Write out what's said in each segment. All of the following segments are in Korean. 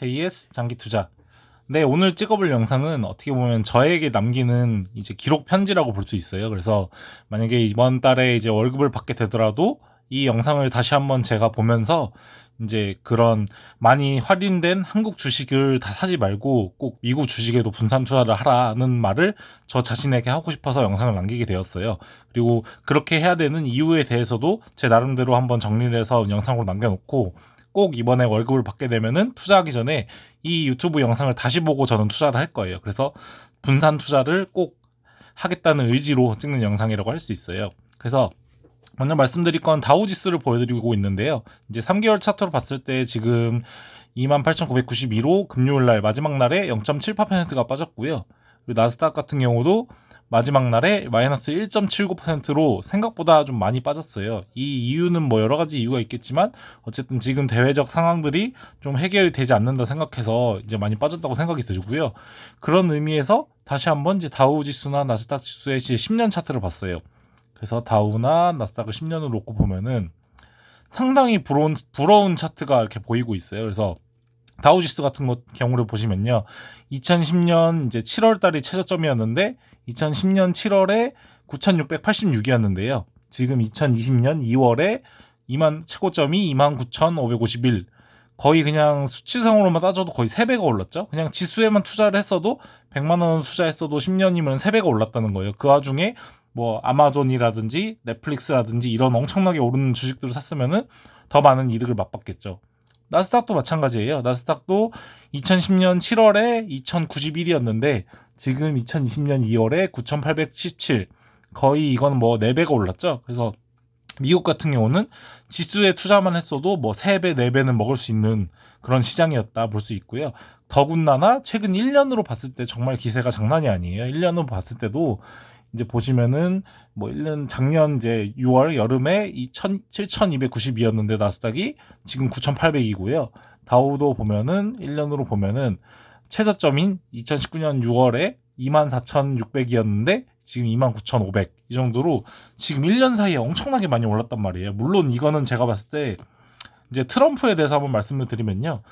JS 장기 투자. 네, 오늘 찍어볼 영상은 어떻게 보면 저에게 남기는 이제 기록 편지라고 볼 수 있어요. 그래서 만약에 이번 달에 이제 월급을 받게 되더라도 이 영상을 다시 한번 제가 보면서 이제 그런 많이 할인된 한국 주식을 다 사지 말고 꼭 미국 주식에도 분산 투자를 하라는 말을 저 자신에게 하고 싶어서 영상을 남기게 되었어요. 그리고 그렇게 해야 되는 이유에 대해서도 제 나름대로 한번 정리를 해서 영상으로 남겨놓고 꼭 이번에 월급을 받게 되면은 투자하기 전에 이 유튜브 영상을 다시 보고 저는 투자를 할 거예요. 그래서 분산 투자를 꼭 하겠다는 의지로 찍는 영상이라고 할 수 있어요. 그래서 먼저 말씀드릴 건 다우지수를 보여드리고 있는데요. 이제 3개월 차트로 봤을 때 지금 28,992로 금요일 날 마지막 날에 0.78%가 빠졌고요. 나스닥 같은 경우도 마지막 날에 마이너스 1.79%로 생각보다 좀 많이 빠졌어요. 이 이유는 뭐 여러 가지 이유가 있겠지만 어쨌든 지금 대외적 상황들이 좀 해결이 되지 않는다 생각해서 이제 많이 빠졌다고 생각이 들고요. 그런 의미에서 다시 한번 이제 다우 지수나 나스닥 지수의 이제 10년 차트를 봤어요. 그래서 다우나 나스닥을 10년으로 놓고 보면은 상당히 부러운 부러운 차트가 이렇게 보이고 있어요. 그래서 다우지수 같은 것 경우를 보시면요. 2010년 이제 7월 달이 최저점이었는데 2010년 7월에 9,686이었는데요. 지금 2020년 2월에 2만 최고점이 29,551. 거의 그냥 수치상으로만 따져도 거의 3배가 올랐죠. 그냥 지수에만 투자를 했어도 100만 원 투자했어도 10년이면 3배가 올랐다는 거예요. 그 와중에 뭐 아마존이라든지 넷플릭스라든지 이런 엄청나게 오르는 주식들을 샀으면은 더 많은 이득을 맛봤겠죠. 나스닥도 마찬가지예요. 나스닥도 2010년 7월에 2091이었는데 지금 2020년 2월에 9817. 거의 이건 뭐 4배가 올랐죠. 그래서 미국 같은 경우는 지수에 투자만 했어도 뭐 3배, 4배는 먹을 수 있는 그런 시장이었다 볼 수 있고요. 더군다나 최근 1년으로 봤을 때 정말 기세가 장난이 아니에요. 1년으로 봤을 때도 이제 보시면은 뭐 1년 작년 이제 6월 여름에 2천 7,292였는데 나스닥이 지금 9,800이고요. 다우도 보면은 1년으로 보면은 최저점인 2019년 6월에 24,600이었는데 지금 29,500. 이 정도로 지금 1년 사이에 엄청나게 많이 올랐단 말이에요. 물론 이거는 제가 봤을 때 이제 트럼프에 대해서 한번 말씀을 드리면요.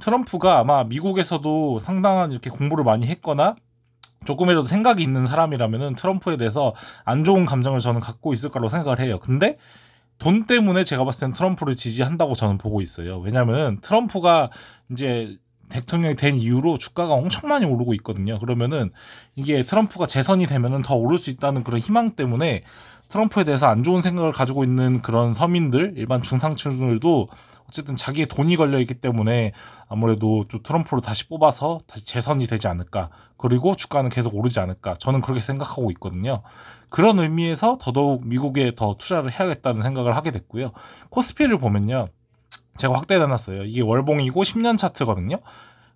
트럼프가 아마 미국에서도 상당한 이렇게 공부를 많이 했거나 조금이라도 생각이 있는 사람이라면은 트럼프에 대해서 안 좋은 감정을 저는 갖고 있을 거라고 생각을 해요. 근데 돈 때문에 제가 봤을 땐 트럼프를 지지한다고 저는 보고 있어요. 왜냐하면 트럼프가 이제 대통령이 된 이후로 주가가 엄청 많이 오르고 있거든요. 그러면은 이게 트럼프가 재선이 되면은 더 오를 수 있다는 그런 희망 때문에 트럼프에 대해서 안 좋은 생각을 가지고 있는 그런 서민들, 일반 중상층들도 어쨌든 자기의 돈이 걸려 있기 때문에 아무래도 좀 트럼프로 다시 뽑아서 다시 재선이 되지 않을까. 그리고 주가는 계속 오르지 않을까. 저는 그렇게 생각하고 있거든요. 그런 의미에서 더더욱 미국에 더 투자를 해야겠다는 생각을 하게 됐고요. 코스피를 보면요. 제가 확대를 해놨어요. 이게 월봉이고 10년 차트거든요.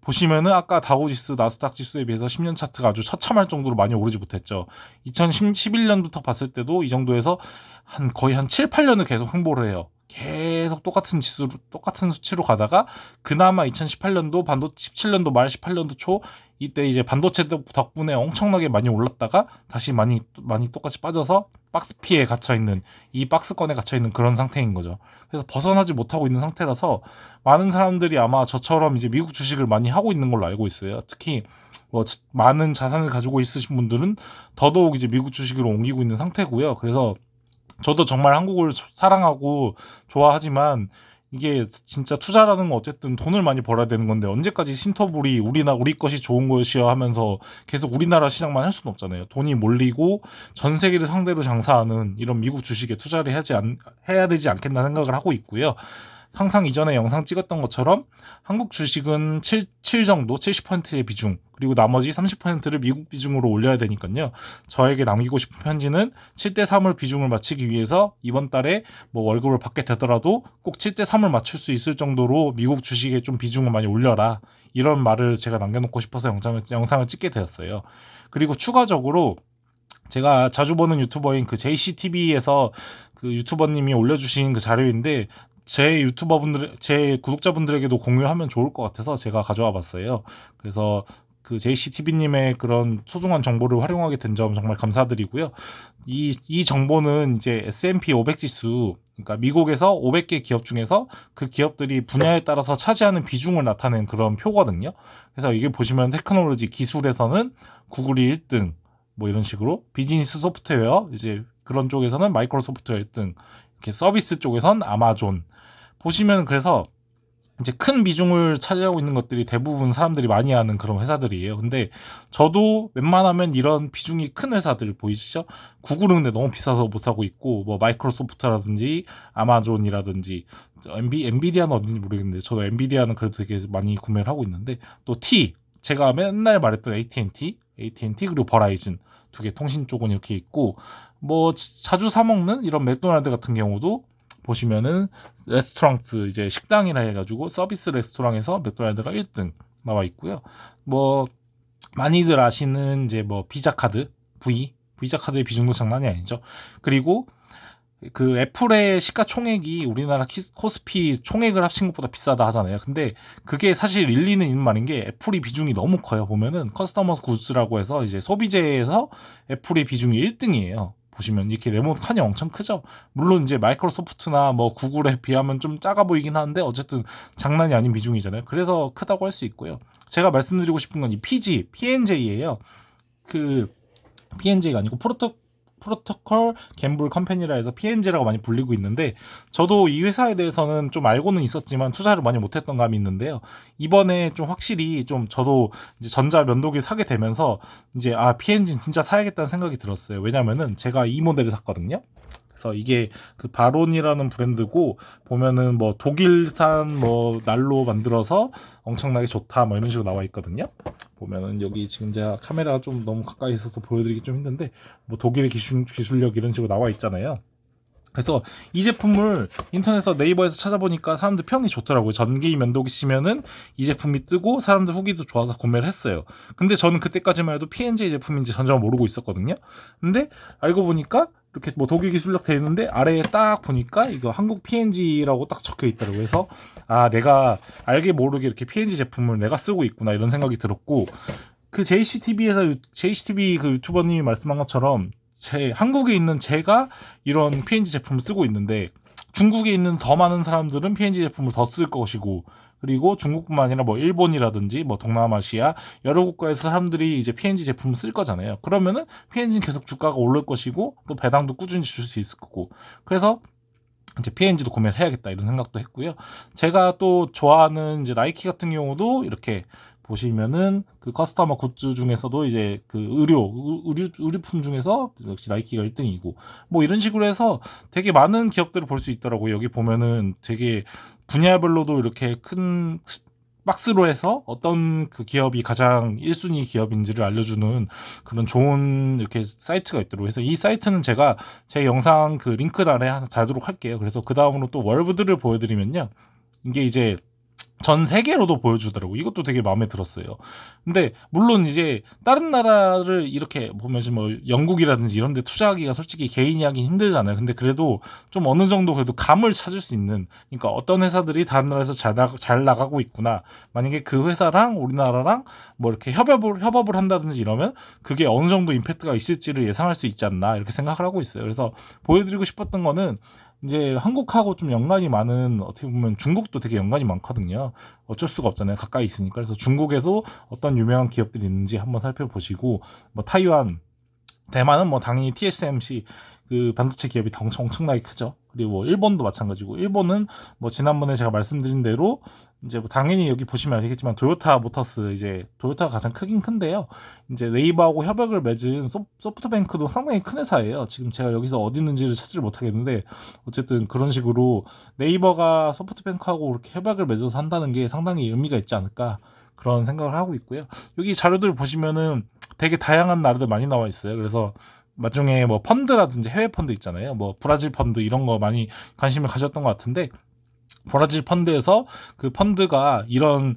보시면은 아까 다우지수, 나스닥 지수에 비해서 10년 차트가 아주 처참할 정도로 많이 오르지 못했죠. 2011년부터 봤을 때도 이 정도에서 한 거의 한 7, 8년을 계속 횡보를 해요. 계속 똑같은 지수로 똑같은 수치로 가다가 그나마 2018년도 반도 17년도 말 18년도 초 이때 이제 반도체 덕분에 엄청나게 많이 올랐다가 다시 많이 많이 똑같이 빠져서 박스피에 갇혀 있는 이 박스권에 갇혀 있는 그런 상태인 거죠. 그래서 벗어나지 못하고 있는 상태라서 많은 사람들이 아마 저처럼 이제 미국 주식을 많이 하고 있는 걸로 알고 있어요. 특히 뭐 많은 자산을 가지고 있으신 분들은 더더욱 이제 미국 주식으로 옮기고 있는 상태고요. 그래서 저도 정말 한국을 사랑하고 좋아하지만 이게 진짜 투자라는 건 어쨌든 돈을 많이 벌어야 되는 건데 언제까지 신터불이 우리나 우리 것이 좋은 것이야 하면서 계속 우리나라 시장만 할 수는 없잖아요. 돈이 몰리고 전 세계를 상대로 장사하는 이런 미국 주식에 투자를 하지 않, 해야 되지 않겠나 생각을 하고 있고요. 항상 이전에 영상 찍었던 것처럼 한국 주식은 7, 7 정도, 70%의 비중, 그리고 나머지 30%를 미국 비중으로 올려야 되니까요. 저에게 남기고 싶은 편지는 7대 3을 비중을 맞추기 위해서 이번 달에 뭐 월급을 받게 되더라도 꼭 7대 3을 맞출 수 있을 정도로 미국 주식에 좀 비중을 많이 올려라. 이런 말을 제가 남겨놓고 싶어서 영상을, 영상을 찍게 되었어요. 그리고 추가적으로 제가 자주 보는 유튜버인 그 JCTV에서 그 유튜버님이 올려주신 그 자료인데 제 유튜버분들, 제 구독자분들에게도 공유하면 좋을 것 같아서 제가 가져와 봤어요. 그래서 그 JCTV님의 그런 소중한 정보를 활용하게 된 점 정말 감사드리고요. 이, 이 정보는 이제 S&P 500 지수, 그러니까 미국에서 500개 기업 중에서 그 기업들이 분야에 따라서 차지하는 비중을 나타낸 그런 표거든요. 그래서 이게 보시면 테크놀로지 기술에서는 구글이 1등, 뭐 이런 식으로 비즈니스 소프트웨어 이제 그런 쪽에서는 마이크로소프트가 1등, 이렇게 서비스 쪽에선 아마존 보시면 그래서 이제 큰 비중을 차지하고 있는 것들이 대부분 사람들이 많이 아는 그런 회사들이에요. 근데 저도 웬만하면 이런 비중이 큰 회사들 보이시죠? 구글은 근데 너무 비싸서 못 사고 있고 뭐 마이크로소프트라든지 아마존이라든지 엔비 엔비디아는 어딘지 모르겠는데 저도 엔비디아는 그래도 되게 많이 구매를 하고 있는데 또 T 제가 맨날 말했던 AT&T, AT&T 그리고 버라이즌 두 개 통신 쪽은 이렇게 있고 뭐 자주 사 먹는 이런 맥도날드 같은 경우도 보시면은 레스토랑트 이제 식당이라 해가지고 서비스 레스토랑에서 맥도날드가 1등 나와 있고요. 뭐 많이들 아시는 이제 뭐 비자 카드 V 비자 카드의 비중도 장난이 아니죠. 그리고 그 애플의 시가총액이 우리나라 키, 코스피 총액을 합친 것보다 비싸다 하잖아요. 근데 그게 사실 일리는 있는 말인 게 애플이 비중이 너무 커요. 보면은 커스터머 굿즈라고 해서 이제 소비재에서 애플의 비중이 1등이에요. 보시면 이렇게 네모 칸이 엄청 크죠. 물론 이제 마이크로소프트나 뭐 구글에 비하면 좀 작아 보이긴 하는데 어쨌든 장난이 아닌 비중이잖아요. 그래서 크다고 할 수 있고요. 제가 말씀드리고 싶은 건 이 PG, PNJ예요. 그 PNJ가 아니고 프로토 프로토콜 갬블 컴퍼니라 해서 PNG라고 많이 불리고 있는데 저도 이 회사에 대해서는 좀 알고는 있었지만 투자를 많이 못했던 감이 있는데요. 이번에 좀 확실히 좀 저도 이제 전자 면도기 사게 되면서 이제 아 PNG 진짜 사야겠다는 생각이 들었어요. 왜냐면은 제가 이 모델을 샀거든요. 그래서 이게 그 바론이라는 브랜드고 보면은 뭐 독일산 뭐 날로 만들어서 엄청나게 좋다 뭐 이런 식으로 나와 있거든요. 보면은 여기 지금 제가 카메라가 좀 너무 가까이 있어서 보여드리기 좀 힘든데 뭐 독일의 기술, 기술력 이런 식으로 나와 있잖아요. 그래서 이 제품을 인터넷에서 네이버에서 찾아보니까 사람들 평이 좋더라고요. 전기 면도기 치면은 이 제품이 뜨고 사람들 후기도 좋아서 구매를 했어요. 근데 저는 그때까지만 해도 P&G 제품인지 전혀 모르고 있었거든요. 근데 알고 보니까 이렇게 뭐 독일 기술력 돼 있는데 아래에 딱 보니까 이거 한국 P&G라고 딱 적혀 있더라고요. 그래서 아 내가 알게 모르게 이렇게 P&G 제품을 내가 쓰고 있구나 이런 생각이 들었고 그 JCTV에서 JCTV 그 유튜버님이 말씀한 것처럼 제 한국에 있는 제가 이런 P&G 제품을 쓰고 있는데 중국에 있는 더 많은 사람들은 P&G 제품을 더 쓸 것이고 그리고 중국뿐만 아니라 뭐 일본이라든지 뭐 동남아시아 여러 국가에서 사람들이 이제 P&G 제품을 쓸 거잖아요. 그러면은 P&G는 계속 주가가 오를 것이고 또 배당도 꾸준히 줄 수 있을 거고 그래서 이제 P&G도 구매를 해야겠다 이런 생각도 했고요. 제가 또 좋아하는 이제 나이키 같은 경우도 이렇게 보시면은 그 커스터머 굿즈 중에서도 이제 그 의료 의류 의류품 중에서 역시 나이키가 1등이고 뭐 이런 식으로 해서 되게 많은 기업들을 볼 수 있더라고요. 여기 보면은 되게 분야별로도 이렇게 큰 박스로 해서 어떤 그 기업이 가장 1순위 기업인지를 알려주는 그런 좋은 이렇게 사이트가 있더라고요. 그래서 이 사이트는 제가 제 영상 그 링크 아래 하나 달도록 할게요. 그래서 그 다음으로 또 월브들을 보여드리면요. 이게 이제 전 세계로도 보여주더라고. 이것도 되게 마음에 들었어요. 근데 물론 이제 다른 나라를 이렇게 보면 뭐 영국이라든지 이런 데 투자하기가 솔직히 개인이 하긴 힘들잖아요. 근데 그래도 좀 어느 정도 그래도 감을 찾을 수 있는 그러니까 어떤 회사들이 다른 나라에서 잘, 나, 잘 나가고 있구나. 만약에 그 회사랑 우리나라랑 뭐 이렇게 협업을 협업을 한다든지 이러면 그게 어느 정도 임팩트가 있을지를 예상할 수 있지 않나 이렇게 생각을 하고 있어요. 그래서 보여드리고 싶었던 거는 이제 한국하고 좀 연관이 많은 어떻게 보면 중국도 되게 연관이 많거든요. 어쩔 수가 없잖아요. 가까이 있으니까. 그래서 중국에도 어떤 유명한 기업들이 있는지 한번 살펴보시고 뭐 타이완 대만은 뭐 당연히 TSMC 그 반도체 기업이 엄청, 엄청나게 크죠. 그리고 뭐 일본도 마찬가지고 일본은 뭐 지난번에 제가 말씀드린 대로 이제 뭐 당연히 여기 보시면 아시겠지만 도요타 모터스 이제 도요타가 가장 크긴 큰데요. 이제 네이버하고 협약을 맺은 소, 소프트뱅크도 상당히 큰 회사예요. 지금 제가 여기서 어디 있는지를 찾지를 못하겠는데 어쨌든 그런 식으로 네이버가 소프트뱅크하고 이렇게 협약을 맺어서 한다는 게 상당히 의미가 있지 않을까 그런 생각을 하고 있고요. 여기 자료들 보시면은 되게 다양한 나라들 많이 나와 있어요. 그래서 나중에 뭐 펀드라든지 해외 펀드 있잖아요. 뭐 브라질 펀드 이런 거 많이 관심을 가졌던 것 같은데 브라질 펀드에서 그 펀드가 이런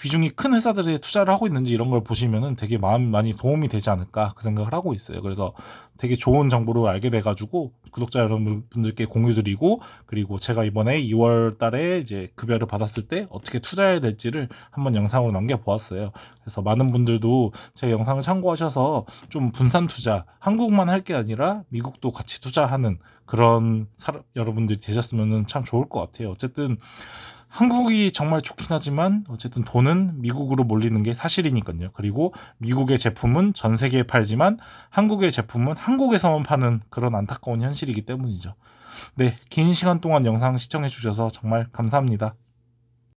비중이 큰 회사들에 투자를 하고 있는지 이런 걸 보시면은 되게 마음 많이 도움이 되지 않을까 그 생각을 하고 있어요. 그래서 되게 좋은 정보를 알게 돼가지고 구독자 여러분들께 공유드리고 그리고 제가 이번에 2월 달에 이제 급여를 받았을 때 어떻게 투자해야 될지를 한번 영상으로 남겨보았어요. 그래서 많은 분들도 제 영상을 참고하셔서 좀 분산 투자, 한국만 할 게 아니라 미국도 같이 투자하는 그런 사람, 여러분들이 되셨으면 참 좋을 것 같아요. 어쨌든 한국이 정말 좋긴 하지만 어쨌든 돈은 미국으로 몰리는 게 사실이니까요. 그리고 미국의 제품은 전 세계에 팔지만 한국의 제품은 한국에서만 파는 그런 안타까운 현실이기 때문이죠. 네, 긴 시간 동안 영상 시청해 주셔서 정말 감사합니다.